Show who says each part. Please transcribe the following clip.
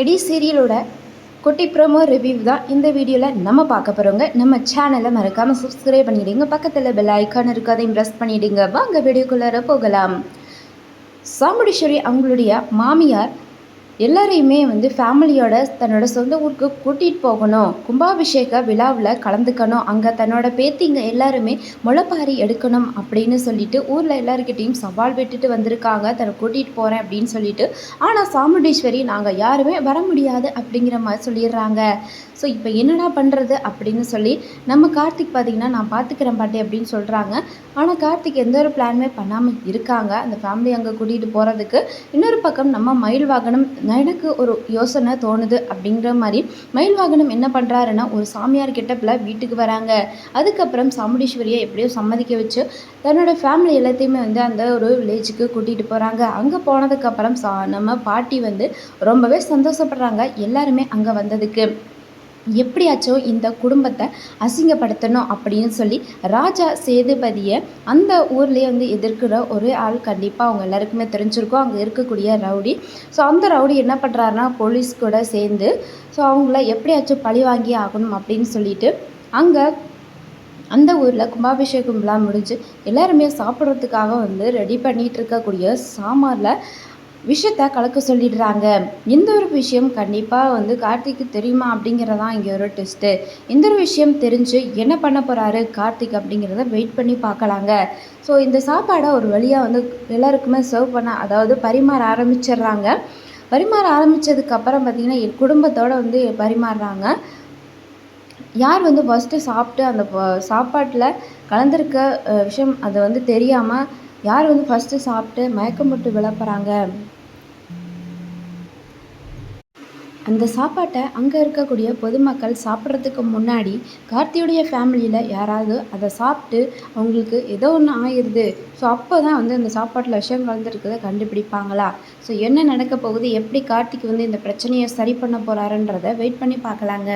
Speaker 1: Eddy சீரியலோட குட்டி promo review தான் இந்த வீடியோவில் நம்ம பார்க்க போகிறோங்க நம்ம சேனலை மறக்காமல் சப்ஸ்கிரைப் பண்ணிவிடுங்க பக்கத்தில் பெல் ஐக்கான் இருக்கு அதையும் ப்ரெஸ் பண்ணிவிடுங்க வாங்க வீடியோக்குள்ளார போகலாம். சாமுடீஸ்வரி அவங்களுடைய மாமியார் எல்லாரையுமே வந்து ஃபேமிலியோட தன்னோட சொந்த ஊருக்கு கூட்டிகிட்டு போகணும். கும்பாபிஷேக விழாவில் கலந்துக்கணும். அங்கே தன்னோட பேத்திங்க எல்லாருமே முளைப்பாரி எடுக்கணும் அப்படின்னு சொல்லிட்டு ஊரில் எல்லாருக்கிட்டேயும் சவால் விட்டுட்டு வந்திருக்காங்க. தன்னை கூட்டிகிட்டு போகிறேன் அப்படின்னு சொல்லிட்டு. ஆனால் சாமுண்டீஸ்வரி நாங்கள் யாருமே வர முடியாது அப்படிங்கிற மாதிரி சொல்லிடுறாங்க. ஸோ இப்போ என்னடா பண்ணுறது அப்படின்னு சொல்லி நம்ம கார்த்திக் பார்த்திங்கன்னா நான் பார்த்துக்கிறேன் பாட்டி அப்படின்னு சொல்கிறாங்க ஆனால் கார்த்திக் எந்த ஒரு பிளானுமே பண்ணாமல் இருக்காங்க. அந்த ஃபேமிலி அங்கே கூட்டிகிட்டு போகிறதுக்கு இன்னொரு பக்கம் நம்ம மயில் வாகனம் எனக்கு ஒரு யோசனை தோணுது அப்படிங்கிற மாதிரி மயில் வாகனம் என்ன பண்ணுறாருன்னா ஒரு சாமியார் கிட்டப்பில் வீட்டுக்கு வராங்க. அதுக்கப்புறம் சாமுண்டீஸ்வரியை எப்படியோ சம்மதிக்க வச்சு தன்னோட ஃபேமிலி எல்லாத்தையுமே வந்து அந்த ஒரு வில்லேஜுக்கு கூட்டிகிட்டு போகிறாங்க அங்கே போனதுக்கப்புறம் சா நம்ம பாட்டி வந்து ரொம்பவே சந்தோஷப்படுறாங்க. எல்லாருமே அங்கே வந்ததுக்கு. எப்படியாச்சும் இந்த குடும்பத்தை அசிங்கப்படுத்தணும் அப்படின்னு சொல்லி ராஜா சேதுபதியை அந்த ஊர்லேயே வந்து எதிர்க்கிற ஒரு ஆள் கண்டிப்பாக அவங்க எல்லாருக்குமே தெரிஞ்சிருக்கும். அங்கே இருக்கக்கூடிய ரவுடி. ஸோ அந்த ரவுடி என்ன பண்ணுறாருனா போலீஸ் கூட சேர்ந்து ஸோ அவங்கள எப்படியாச்சும் பழி வாங்கி ஆகணும் அப்படின்னு சொல்லிட்டு அங்கே அந்த ஊரில் கும்பாபிஷேகம் விழா முடிஞ்சு எல்லாருமே சாப்பிட்றதுக்காக வந்து ரெடி பண்ணிகிட்டு இருக்கக்கூடிய சாம்பாரில் விஷயத்த கலக்க சொல்லிடுறாங்க. இந்த ஒரு விஷயம் கண்டிப்பாக வந்து கார்த்திக்கு தெரியுமா அப்படிங்கிறதான் இங்கே ஒரு டெஸ்ட்டு இந்த ஒரு விஷயம் தெரிஞ்சு என்ன பண்ண போகிறாரு கார்த்திக் அப்படிங்கிறத வெயிட் பண்ணி பார்க்கலாங்க ஸோ இந்த சாப்பாடை ஒரு வழியாக வந்து எல்லாருக்குமே சர்வ் பண்ண அதாவது பரிமாற ஆரம்பிச்சிடுறாங்க. பரிமாற ஆரம்பித்ததுக்கப்புறம் பார்த்திங்கன்னா என் குடும்பத்தோடு வந்து பரிமாறுறாங்க. யார் வந்து ஃபஸ்ட்டு சாப்பிட்டு அந்த சாப்பாட்டில் கலந்துருக்க விஷயம் அது வந்து தெரியாமல் யார் வந்து ஃபஸ்ட்டு சாப்பிட்டு மயக்கம் போட்டு விளப்புறாங்க அந்த சாப்பாட்டை அங்கே இருக்கக்கூடிய பொதுமக்கள் சாப்பிட்றதுக்கு முன்னாடி கார்த்தியுடைய ஃபேமிலியில் யாராவது அதை சாப்பிட்டு அவங்களுக்கு ஏதோ ஒன்று ஆயிடுது ஸோ அப்போ தான் வந்து அந்த சாப்பாட்டில் விஷயம் கலந்துருக்கிறத கண்டுபிடிப்பாங்களா? ஸோ என்ன நடக்க போகுது? எப்படி கார்த்திக் வந்து இந்த பிரச்சனையை சரி பண்ண போகிறாருன்றதை வெயிட் பண்ணி பார்க்கலாங்க.